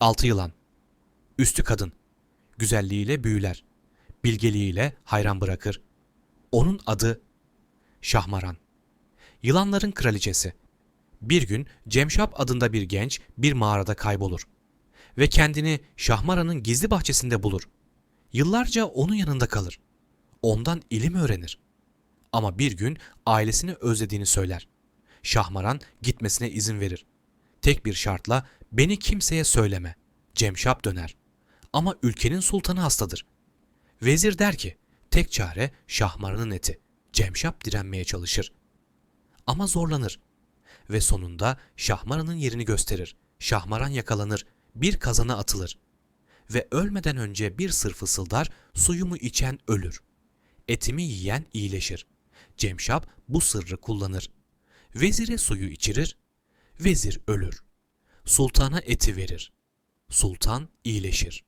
Altı yılan. Üstü kadın. Güzelliğiyle büyüler. Bilgeliğiyle hayran bırakır. Onun adı Şahmaran. Yılanların kraliçesi. Bir gün Cemşap adında bir genç bir mağarada kaybolur. Ve kendini Şahmaran'ın gizli bahçesinde bulur. Yıllarca onun yanında kalır. Ondan ilim öğrenir. Ama bir gün ailesini özlediğini söyler. Şahmaran gitmesine izin verir. Tek bir şartla beni kimseye söyleme. Cemşap döner. Ama ülkenin sultanı hastadır. Vezir der ki tek çare Şahmaran'ın eti. Cemşap direnmeye çalışır. Ama zorlanır. Ve sonunda Şahmaran'ın yerini gösterir. Şahmaran yakalanır. Bir kazana atılır. Ve ölmeden önce bir sır fısıldar, suyumu içen ölür. Etimi yiyen iyileşir. Cemşap bu sırrı kullanır. Vezire suyu içirir, vezir ölür. Sultana eti verir. Sultan iyileşir.